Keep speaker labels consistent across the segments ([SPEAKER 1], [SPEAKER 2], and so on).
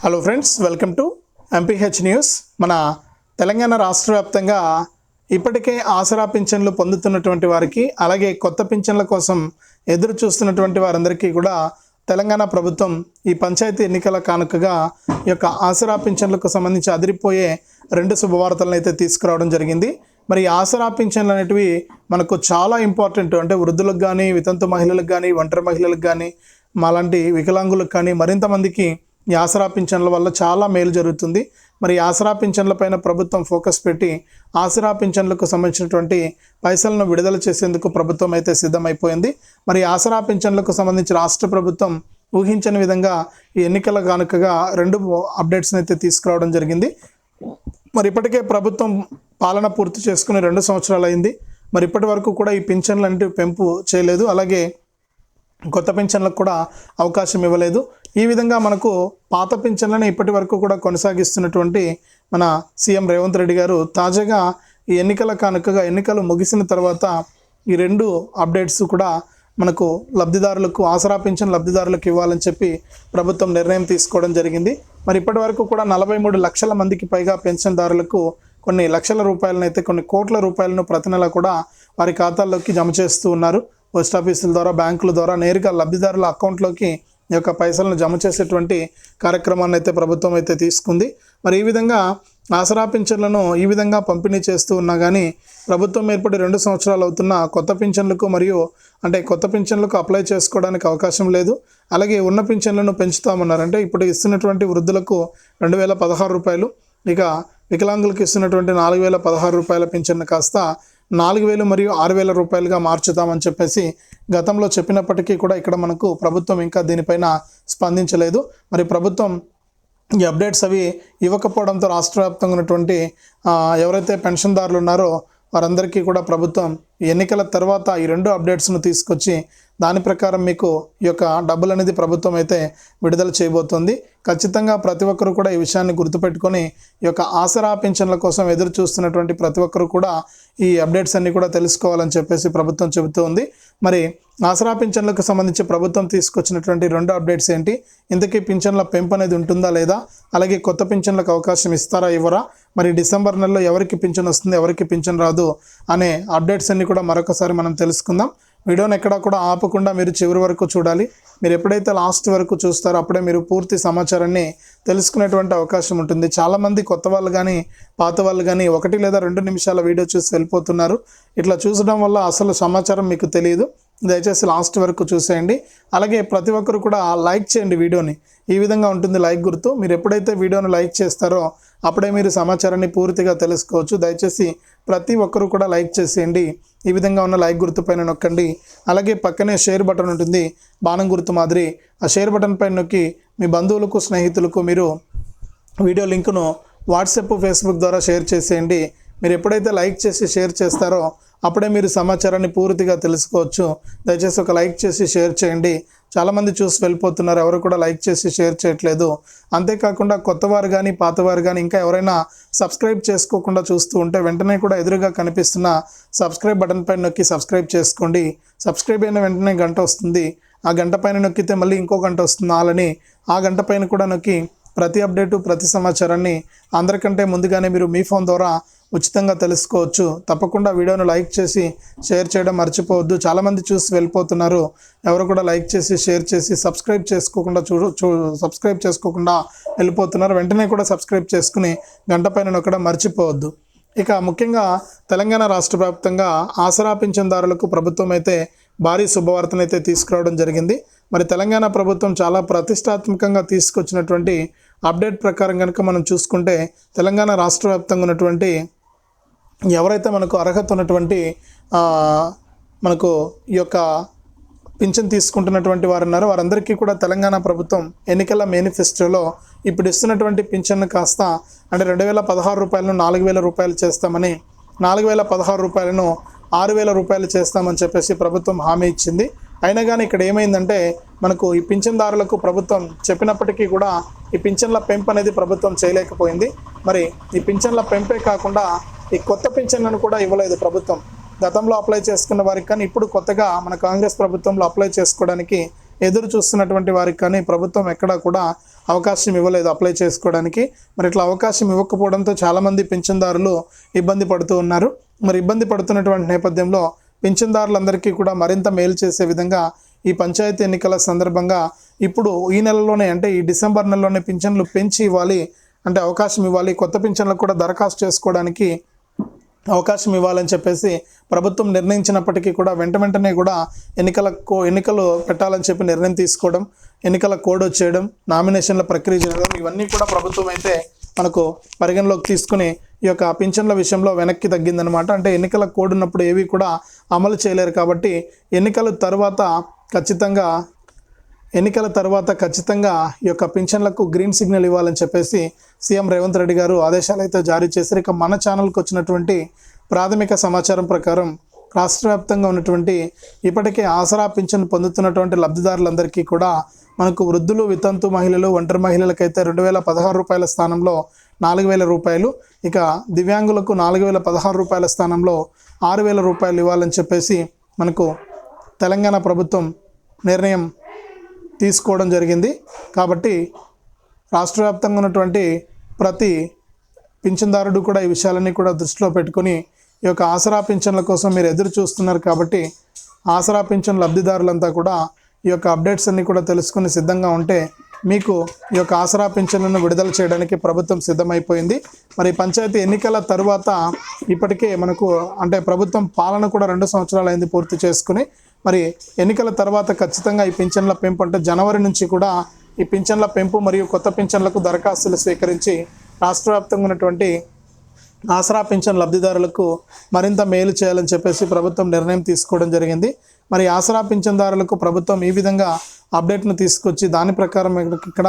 [SPEAKER 1] Hello friends welcome to MPH news మన తెలంగాణ రాష్ట్ర వ్యాప్తంగా ఇప్పటికే ఆసరా పింఛన్లు పొందుతున్నటువంటి వారికి అలాగే కొత్త పింఛన్ల కోసం ఎదురు చూస్తున్నటువంటి వారందరికీ కూడా తెలంగాణ ప్రభుత్వం ఈ పంచాయతీ ఎన్నికల కానుకగా ఈ యొక్క ఆసరా పింఛన్లకు సంబంధించి అదిరిపోయే రెండు శుభవార్తలను అయితే తీసుకురావడం జరిగింది. మరి ఆసరా పింఛన్లు అనేటివి మనకు చాలా ఇంపార్టెంట్. అంటే వృద్ధులకు కానీ వితంతు మహిళలకు కానీ ఒంటరి మహిళలకు కానీ మాలాంటి వికలాంగులకు కానీ మరింత మందికి ఈ ఆసరా పింఛన్ల వల్ల చాలా మేలు జరుగుతుంది. మరి ఆసరా పింఛన్ల పైన ప్రభుత్వం ఫోకస్ పెట్టి ఆసరా పింఛన్లకు సంబంధించినటువంటి పైసలను విడుదల చేసేందుకు ప్రభుత్వం అయితే సిద్ధమైపోయింది. మరి ఆసరా పింఛన్లకు సంబంధించి రాష్ట్ర ప్రభుత్వం ఊహించని విధంగా ఈ ఎన్నికల కానుకగా రెండు అప్డేట్స్ని అయితే తీసుకురావడం జరిగింది. మరి ఇప్పటికే ప్రభుత్వం పాలన పూర్తి చేసుకుని రెండు సంవత్సరాలు అయింది. మరి ఇప్పటి వరకు కూడా ఈ పింఛన్లు అంటే పెంపు చేయలేదు. అలాగే కొత్త పింఛన్లకు కూడా అవకాశం ఇవ్వలేదు. ఈ విధంగా మనకు పాత పింఛన్లను ఇప్పటి వరకు కూడా కొనసాగిస్తున్నటువంటి మన సీఎం రేవంత్ రెడ్డి గారు తాజాగా ఈ ఎన్నికల కానుకగా ఎన్నికలు ముగిసిన తర్వాత ఈ రెండు అప్డేట్స్ కూడా మనకు లబ్ధిదారులకు ఆసరా పింఛన్ లబ్ధిదారులకు ఇవ్వాలని చెప్పి ప్రభుత్వం నిర్ణయం తీసుకోవడం జరిగింది. మరి ఇప్పటి వరకు కూడా నలభై మూడు లక్షల మందికి పైగా పెన్షన్దారులకు కొన్ని లక్షల రూపాయలను అయితే కొన్ని కోట్ల రూపాయలను ప్రతి నెల కూడా వారి ఖాతాల్లోకి జమ చేస్తూ ఉన్నారు. పోస్ట్ ఆఫీసుల ద్వారా బ్యాంకుల ద్వారా నేరుగా లబ్ధిదారుల అకౌంట్లోకి ఈ యొక్క పైసలను జమ చేసేటువంటి కార్యక్రమాన్ని అయితే ప్రభుత్వం అయితే తీసుకుంది. మరి ఈ విధంగా ఆసరా పింఛన్లను ఈ విధంగా పంపిణీ చేస్తూ ఉన్నా కానీ ప్రభుత్వం ఏర్పడి రెండు సంవత్సరాలు అవుతున్న కొత్త పింఛన్లకు మరియు అంటే కొత్త పింఛన్లకు అప్లై చేసుకోవడానికి అవకాశం లేదు. అలాగే ఉన్న పింఛన్లను పెంచుతామన్నారు అంటే ఇప్పుడు ఇస్తున్నటువంటి వృద్ధులకు రెండు వేల పదహారు రూపాయలు ఇక వికలాంగులకు ఇస్తున్నటువంటి నాలుగు వేల పదహారు రూపాయల పింఛన్ కాస్త నాలుగు వేలు మరియు ఆరు వేల రూపాయలుగా మార్చుతామని చెప్పేసి గతంలో చెప్పినప్పటికీ కూడా ఇక్కడ మనకు ప్రభుత్వం ఇంకా దీనిపైన స్పందించలేదు. మరి ప్రభుత్వం ఈ అప్డేట్స్ అవి ఇవ్వకపోవడంతో రాష్ట్ర వ్యాప్తంగా ఉన్నటువంటి ఎవరైతే పెన్షన్దారులు ఉన్నారో వారందరికీ కూడా ప్రభుత్వం ఈ ఎన్నికల తర్వాత ఈ రెండు అప్డేట్స్ను తీసుకొచ్చి దాని ప్రకారం మీకు ఈ యొక్క డబ్బులు అనేది ప్రభుత్వం అయితే విడుదల చేయబోతోంది. ఖచ్చితంగా ప్రతి ఒక్కరు కూడా ఈ విషయాన్ని గుర్తుపెట్టుకొని ఈ యొక్క ఆసరా పింఛన్ల కోసం ఎదురు చూస్తున్నటువంటి ప్రతి ఒక్కరు కూడా ఈ అప్డేట్స్ అన్నీ కూడా తెలుసుకోవాలని చెప్పేసి ప్రభుత్వం చెబుతూ ఉంది. మరి ఆసరా పింఛన్లకు సంబంధించి ప్రభుత్వం తీసుకొచ్చినటువంటి రెండు అప్డేట్స్ ఏంటి? ఇంతకీ పింఛన్ల పెంపు అనేది ఉంటుందా లేదా? అలాగే కొత్త పింఛన్లకు అవకాశం ఇస్తారా ఇవ్వరా? మరి డిసెంబర్ నెలలో ఎవరికి పింఛన్ వస్తుంది ఎవరికి పింఛన్ రాదు అనే అప్డేట్స్ అన్నీ కూడా మరొకసారి మనం తెలుసుకుందాం. వీడియోని ఎక్కడా కూడా ఆపకుండా మీరు చివరి వరకు చూడాలి. మీరు ఎప్పుడైతే లాస్ట్ వరకు చూస్తారో అప్పుడే మీరు పూర్తి సమాచారాన్ని తెలుసుకునేటువంటి అవకాశం ఉంటుంది. చాలామంది కొత్త వాళ్ళు కానీ పాత వాళ్ళు కానీ ఒకటి లేదా రెండు నిమిషాల వీడియో చూసి వెళ్ళిపోతున్నారు. ఇట్లా చూసడం వల్ల అసలు సమాచారం మీకు తెలియదు. దయచేసి లాస్ట్ వరకు చూసేయండి. అలాగే ప్రతి ఒక్కరు కూడా లైక్ చేయండి వీడియోని. ఈ విధంగా ఉంటుంది లైక్ గుర్తు. మీరు ఎప్పుడైతే వీడియోని లైక్ చేస్తారో అప్పుడే మీరు సమాచారాన్ని పూర్తిగా తెలుసుకోవచ్చు. దయచేసి ప్రతి ఒక్కరు కూడా లైక్ చేసేయండి. ఈ విధంగా ఉన్న లైక్ గుర్తు పైన నొక్కండి. అలాగే పక్కనే షేర్ బటన్ ఉంటుంది. బాణం గుర్తు మాదిరి. ఆ షేర్ బటన్ పైన నొక్కి మీ బంధువులకు స్నేహితులకు మీరు వీడియో లింకును వాట్సాప్ ఫేస్బుక్ ద్వారా షేర్ చేసేయండి. మీరు ఎప్పుడైతే లైక్ చేసి షేర్ చేస్తారో అప్పుడే మీరు సమాచారాన్ని పూర్తిగా తెలుసుకోవచ్చు. దయచేసి ఒక లైక్ చేసి షేర్ చేయండి. చాలామంది చూసి వెళ్ళిపోతున్నారు. ఎవరు కూడా లైక్ చేసి షేర్ చేయట్లేదు. అంతేకాకుండా కొత్తవారు కానీ పాతవారు కానీ ఇంకా ఎవరైనా సబ్స్క్రైబ్ చేసుకోకుండా చూస్తూ ఉంటే వెంటనే కూడా ఎదురుగా కనిపిస్తున్న సబ్స్క్రైబ్ బటన్ పైన నొక్కి సబ్స్క్రైబ్ చేసుకోండి. సబ్స్క్రైబ్ అయిన వెంటనే గంట వస్తుంది. ఆ గంట పైన నొక్కితే మళ్ళీ ఇంకో గంట వస్తుంది. ఆలని ఆ గంట పైన కూడా నొక్కి ప్రతి అప్డేటు ప్రతి సమాచారాన్ని అందరికంటే ముందుగానే మీరు మీ ఫోన్ ద్వారా ఉచితంగా తెలుసుకోవచ్చు. తప్పకుండా వీడియోను లైక్ చేసి షేర్ చేయడం మర్చిపోవద్దు. చాలామంది చూసి వెళ్ళిపోతున్నారు. ఎవరు కూడా లైక్ చేసి షేర్ చేసి సబ్స్క్రైబ్ చేసుకోకుండా చూడు చూ సబ్స్క్రైబ్ చేసుకోకుండా వెళ్ళిపోతున్నారు. వెంటనే కూడా సబ్స్క్రైబ్ చేసుకుని గంట పైన నొక్కడం మర్చిపోవద్దు. ఇక ముఖ్యంగా తెలంగాణ రాష్ట్ర వ్యాప్తంగా ఆసరా పింఛన్దారులకు ప్రభుత్వం అయితే భారీ శుభవార్తనైతే తీసుకురావడం జరిగింది. మరి తెలంగాణ ప్రభుత్వం చాలా ప్రతిష్టాత్మకంగా తీసుకొచ్చినటువంటి అప్డేట్ ప్రకారం కనుక మనం చూసుకుంటే తెలంగాణ రాష్ట్ర వ్యాప్తంగా ఉన్నటువంటి ఎవరైతే మనకు అర్హత ఉన్నటువంటి మనకు ఈ యొక్క పింఛన్ తీసుకుంటున్నటువంటి వారు ఉన్నారో వారందరికీ కూడా తెలంగాణ ప్రభుత్వం ఎన్నికల మేనిఫెస్టోలో ఇప్పుడు ఇస్తున్నటువంటి పింఛన్ను కాస్త అంటే రెండు వేల పదహారు రూపాయలను నాలుగు వేల రూపాయలు చేస్తామని నాలుగు వేల పదహారు రూపాయలను ఆరు వేల రూపాయలు చేస్తామని చెప్పేసి ప్రభుత్వం హామీ ఇచ్చింది. అయినా కానీ ఇక్కడ ఏమైందంటే మనకు ఈ పింఛన్దారులకు ప్రభుత్వం చెప్పినప్పటికీ కూడా ఈ పింఛన్ల పెంపు అనేది ప్రభుత్వం చేయలేకపోయింది. మరి ఈ పింఛన్ల పెంపే కాకుండా ఈ కొత్త పింఛన్లను కూడా ఇవ్వలేదు ప్రభుత్వం. గతంలో అప్లై చేసుకున్న వారికి కానీ ఇప్పుడు కొత్తగా మన కాంగ్రెస్ ప్రభుత్వంలో అప్లై చేసుకోవడానికి ఎదురు చూస్తున్నటువంటి వారికి కానీ ప్రభుత్వం ఎక్కడా కూడా అవకాశం ఇవ్వలేదు అప్లై చేసుకోవడానికి. మరి ఇట్లా అవకాశం ఇవ్వకపోవడంతో చాలామంది పింఛన్దారులు ఇబ్బంది పడుతూ ఉన్నారు. మరి ఇబ్బంది పడుతున్నటువంటి నేపథ్యంలో పింఛన్దారులందరికీ కూడా మరింత మేలు చేసే విధంగా ఈ పంచాయతీ ఎన్నికల సందర్భంగా ఇప్పుడు ఈ నెలలోనే అంటే ఈ డిసెంబర్ నెలలోనే పింఛన్లు పెంచి ఇవ్వాలి అంటే అవకాశం ఇవ్వాలి కొత్త పింఛన్లకు కూడా దరఖాస్తు చేసుకోవడానికి అవకాశం ఇవ్వాలని చెప్పేసి ప్రభుత్వం నిర్ణయించినప్పటికీ కూడా వెంట వెంటనే కూడా ఎన్నికల కో ఎన్నికలు పెట్టాలని చెప్పి నిర్ణయం తీసుకోవడం ఎన్నికల కోడ్ వచ్చేయడం నామినేషన్ల ప్రక్రియ జరగడం ఇవన్నీ కూడా ప్రభుత్వం అయితే మనకు పరిగణలోకి తీసుకుని ఈ యొక్క పింఛన్ల విషయంలో వెనక్కి తగ్గిందనమాట అంటే ఎన్నికల కోడ్ ఉన్నప్పుడు ఏవి కూడా అమలు చేయలేరు కాబట్టి ఎన్నికల తర్వాత ఖచ్చితంగా ఎన్నికల తర్వాత ఖచ్చితంగా ఈ యొక్క పింఛన్లకు గ్రీన్ సిగ్నల్ ఇవ్వాలని చెప్పేసి సీఎం రేవంత్ రెడ్డి గారు ఆదేశాలు అయితే జారీ చేశారు. ఇక మన ఛానల్కి వచ్చినటువంటి ప్రాథమిక సమాచారం ప్రకారం రాష్ట్ర వ్యాప్తంగా ఉన్నటువంటి ఇప్పటికే ఆసరా పింఛన్ పొందుతున్నటువంటి లబ్ధిదారులందరికీ కూడా మనకు వృద్ధులు వితంతు మహిళలు ఒంటరి మహిళలకైతే రెండు వేల పదహారు రూపాయల స్థానంలో నాలుగు వేల రూపాయలు. ఇక దివ్యాంగులకు నాలుగు వేల పదహారు రూపాయల స్థానంలో ఆరు వేల రూపాయలు ఇవ్వాలని చెప్పేసి మనకు తెలంగాణ ప్రభుత్వం నిర్ణయం తీసుకోవడం జరిగింది. కాబట్టి రాష్ట్ర వ్యాప్తంగా ఉన్నటువంటి ప్రతి పింఛన్దారుడు కూడా ఈ విషయాలన్నీ కూడా దృష్టిలో పెట్టుకొని ఈ యొక్క ఆసరా పింఛన్ల కోసం మీరు ఎదురు చూస్తున్నారు కాబట్టి ఆసరా పింఛన్ లబ్ధిదారులంతా కూడా ఈ యొక్క అప్డేట్స్ అన్నీ కూడా తెలుసుకుని సిద్ధంగా ఉంటే మీకు ఈ యొక్క ఆసరా పింఛన్లను విడుదల చేయడానికి ప్రభుత్వం సిద్ధమైపోయింది. మరి పంచాయతీ ఎన్నికల తరువాత ఇప్పటికే మనకు అంటే ప్రభుత్వం పాలన కూడా రెండు సంవత్సరాలు అయింది పూర్తి చేసుకుని మరి ఎన్నికల తర్వాత ఖచ్చితంగా ఈ పింఛన్ల పెంపు అంటే జనవరి నుంచి కూడా ఈ పింఛన్ల పెంపు మరియు కొత్త పింఛన్లకు దరఖాస్తులు స్వీకరించి రాష్ట్ర వ్యాప్తంగా ఉన్నటువంటి ఆసరా పింఛన్ లబ్ధిదారులకు మరింత మేలు చేయాలని చెప్పేసి ప్రభుత్వం నిర్ణయం తీసుకోవడం జరిగింది. మరి ఆసరా పింఛన్దారులకు ప్రభుత్వం ఈ విధంగా అప్డేట్ను తీసుకొచ్చి దాని ప్రకారం ఇక్కడ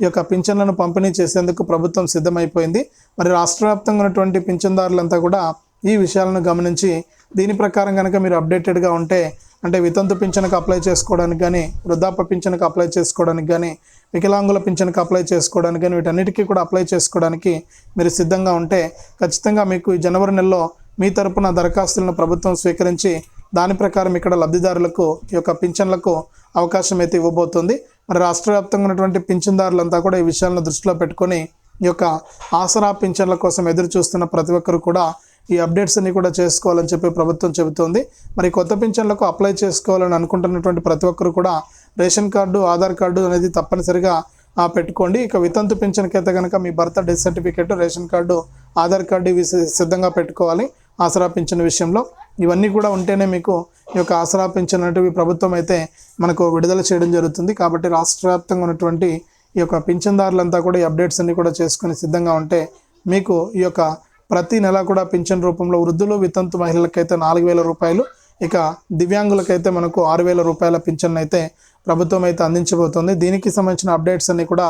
[SPEAKER 1] ఈ యొక్క పింఛన్లను పంపిణీ చేసేందుకు ప్రభుత్వం సిద్ధమైపోయింది. మరి రాష్ట్ర వ్యాప్తంగా ఉన్నటువంటి పింఛన్దారులంతా కూడా ఈ విషయాలను గమనించి దీని ప్రకారం కనుక మీరు అప్డేటెడ్గా ఉంటే అంటే వితంతు పింఛన్కి అప్లై చేసుకోవడానికి కానీ వృద్ధాప్య పింఛన్కి అప్లై చేసుకోవడానికి కానీ వికలాంగుల పింఛన్కి అప్లై చేసుకోవడానికి వీటన్నిటికీ కూడా అప్లై చేసుకోవడానికి మీరు సిద్ధంగా ఉంటే ఖచ్చితంగా మీకు ఈ జనవరి నెలలో మీ తరపున దరఖాస్తులను ప్రభుత్వం స్వీకరించి దాని ప్రకారం ఇక్కడ లబ్ధిదారులకు ఈ యొక్క పింఛన్లకు అవకాశం అయితే ఇవ్వబోతుంది. మరి రాష్ట్ర వ్యాప్తంగా ఉన్నటువంటి పింఛన్దారులంతా కూడా ఈ విషయాలను దృష్టిలో పెట్టుకొని ఈ యొక్క ఆసరా పింఛన్ల కోసం ఎదురు చూస్తున్న ప్రతి ఒక్కరు కూడా ఈ అప్డేట్స్ అన్ని కూడా చేసుకోవాలని చెప్పి ప్రభుత్వం చెబుతోంది. మరి కొత్త పింఛన్లకు అప్లై చేసుకోవాలని అనుకుంటున్నటువంటి ప్రతి ఒక్కరు కూడా రేషన్ కార్డు ఆధార్ కార్డు అనేది తప్పనిసరిగా ఆ, పెట్టుకోండి. ఇక వితంతు పింఛన్కి కనుక మీ భర్త death certificate ration card Aadhaar card ఇవి సిద్ధంగా పెట్టుకోవాలి ఆసరా పింఛన్ విషయంలో. ఇవన్నీ కూడా ఉంటేనే మీకు ఈ యొక్క ఆసరా పింఛన్ అనేటివి ప్రభుత్వం అయితే మనకు విడుదల చేయడం జరుగుతుంది. కాబట్టి రాష్ట్ర వ్యాప్తంగా ఉన్నటువంటి ఈ యొక్క పింఛన్దారులంతా కూడా ఈ అప్డేట్స్ అన్ని కూడా చేసుకుని సిద్ధంగా ఉంటే మీకు ఈ యొక్క ప్రతి నెల కూడా పింఛన్ రూపంలో వృద్ధులు వితంతు మహిళలకైతే నాలుగు వేల రూపాయలు ఇక దివ్యాంగులకైతే మనకు ఆరు వేల రూపాయల పింఛన్ అయితే ప్రభుత్వం అయితే అందించబోతోంది. దీనికి సంబంధించిన అప్డేట్స్ అన్నీ కూడా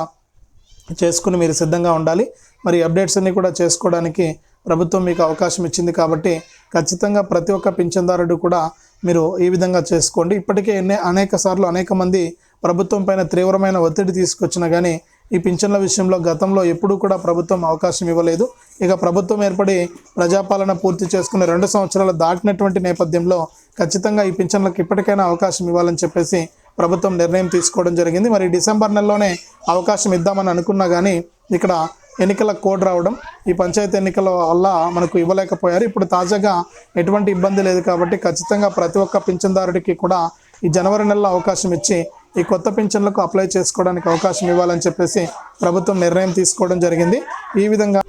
[SPEAKER 1] చేసుకుని మీరు సిద్ధంగా ఉండాలి. మరి అప్డేట్స్ అన్నీ కూడా చేసుకోవడానికి ప్రభుత్వం మీకు అవకాశం ఇచ్చింది కాబట్టి ఖచ్చితంగా ప్రతి ఒక్క పింఛన్దారుడు కూడా మీరు ఈ విధంగా చేసుకోండి. ఇప్పటికే ఎన్నే అనేక సార్లు అనేక మంది ప్రభుత్వం పైన తీవ్రమైన ఒత్తిడి తీసుకొచ్చినా కానీ ఈ పింఛన్ల విషయంలో గతంలో ఎప్పుడూ కూడా ప్రభుత్వం అవకాశం ఇవ్వలేదు. ఇక ప్రభుత్వం ఏర్పడి ప్రజాపాలన పూర్తి చేసుకుని రెండు సంవత్సరాలు దాటినటువంటి నేపథ్యంలో ఖచ్చితంగా ఈ పింఛన్లకు ఇప్పటికైనా అవకాశం ఇవ్వాలని చెప్పేసి ప్రభుత్వం నిర్ణయం తీసుకోవడం జరిగింది. మరి డిసెంబర్ నెలలోనే అవకాశం ఇద్దామని అనుకున్నా కానీ ఇక్కడ ఎన్నికల కోడ్ రావడం ఈ పంచాయతీ ఎన్నికల వల్ల మనకు ఇవ్వలేకపోయారు. ఇప్పుడు తాజాగా ఎటువంటి ఇబ్బంది లేదు కాబట్టి ఖచ్చితంగా ప్రతి ఒక్క పింఛన్దారుడికి కూడా ఈ జనవరి నెలలో అవకాశం ఇచ్చి ఈ కొత్త పింఛన్లకు అప్లై చేసుకోవడానికి అవకాశం ఇవ్వాలని చెప్పేసి ప్రభుత్వం నిర్ణయం తీసుకోవడం జరిగింది. ఈ విధంగా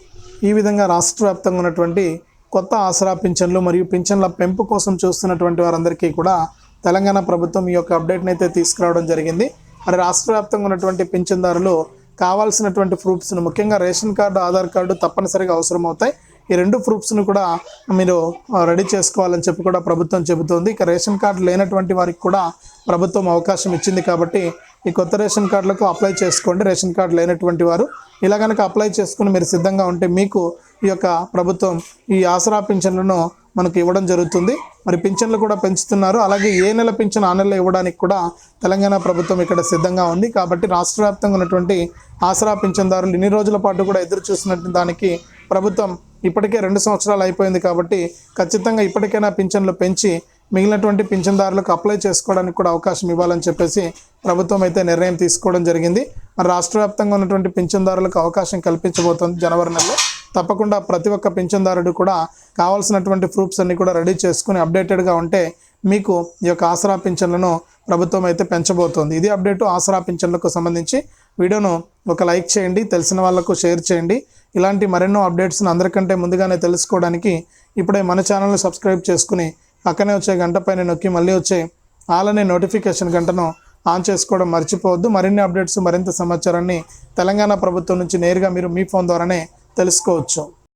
[SPEAKER 1] ఈ విధంగా రాష్ట్ర వ్యాప్తంగా ఉన్నటువంటి కొత్త ఆసరా పింఛన్లు మరియు పింఛన్ల పెంపు కోసం చూస్తున్నటువంటి వారందరికీ కూడా తెలంగాణ ప్రభుత్వం ఈ యొక్క అప్డేట్ని అయితే తీసుకురావడం జరిగింది. మరి రాష్ట్ర వ్యాప్తంగా ఉన్నటువంటి పింఛన్దారులు కావాల్సినటువంటి ప్రూఫ్స్ను ముఖ్యంగా రేషన్ కార్డు ఆధార్ కార్డు తప్పనిసరిగా అవసరం అవుతాయి ఈ రెండు ప్రూఫ్స్ను కూడా మీరు రెడీ చేసుకోవాలని చెప్పి కూడా ప్రభుత్వం చెబుతోంది. ఇక రేషన్ కార్డు లేనటువంటి వారికి కూడా ప్రభుత్వం అవకాశం ఇచ్చింది కాబట్టి ఈ కొత్త రేషన్ కార్డులకు అప్లై చేసుకోండి. రేషన్ కార్డు లేనటువంటి వారు ఇలా కనుక అప్లై చేసుకుని మీరు సిద్ధంగా ఉంటే మీకు ఈ యొక్క ప్రభుత్వం ఈ ఆసరా పింఛన్లను మనకు ఇవ్వడం జరుగుతుంది. మరి పింఛన్లు కూడా పెంచుతున్నారు. అలాగే ఏ నెల పింఛన్ ఆ నెల ఇవ్వడానికి కూడా తెలంగాణ ప్రభుత్వం ఇక్కడ సిద్ధంగా ఉంది. కాబట్టి రాష్ట్ర వ్యాప్తంగా ఉన్నటువంటి ఆసరా పింఛన్దారులు ఇన్ని రోజుల పాటు కూడా ఎదురు చూస్తున్నట్టు దానికి ప్రభుత్వం ఇప్పటికే రెండు సంవత్సరాలు అయిపోయింది కాబట్టి ఖచ్చితంగా ఇప్పటికైనా పింఛన్లు పెంచి మిగిలినటువంటి పింఛన్దారులకు అప్లై చేసుకోవడానికి కూడా అవకాశం ఇవ్వాలని చెప్పేసి ప్రభుత్వం అయితే నిర్ణయం తీసుకోవడం జరిగింది. మరి రాష్ట్ర వ్యాప్తంగా ఉన్నటువంటి పింఛన్దారులకు అవకాశం కల్పించబోతోంది జనవరి నెలలో. తప్పకుండా ప్రతి ఒక్క పింఛన్దారుడు కూడా కావాల్సినటువంటి ప్రూఫ్స్ అన్ని కూడా రెడీ చేసుకుని అప్డేటెడ్గా ఉంటే మీకు ఈ యొక్క ఆసరా పింఛన్లను ప్రభుత్వం అయితే పెంచబోతోంది. ఇది అప్డేటు ఆసరా పింఛన్లకు సంబంధించి వీడియోను ఒక లైక్ చేయండి తెలిసిన వాళ్ళకు షేర్ చేయండి. ఇలాంటి మరెన్నో అప్డేట్స్ని అందరికంటే ముందుగానే తెలుసుకోవడానికి ఇప్పుడే మన ఛానల్ని సబ్స్క్రైబ్ చేసుకుని పక్కనే వచ్చే గంట పైన నొక్కి మళ్ళీ వచ్చే ఆలనే నోటిఫికేషన్ గంటను ఆన్ చేసుకోవడం మర్చిపోవద్దు. మరిన్ని అప్డేట్స్ మరింత సమాచారాన్ని తెలంగాణ ప్రభుత్వం నుంచి నేరుగా మీరు మీ ఫోన్ ద్వారానే తెలుసుకోవచ్చు.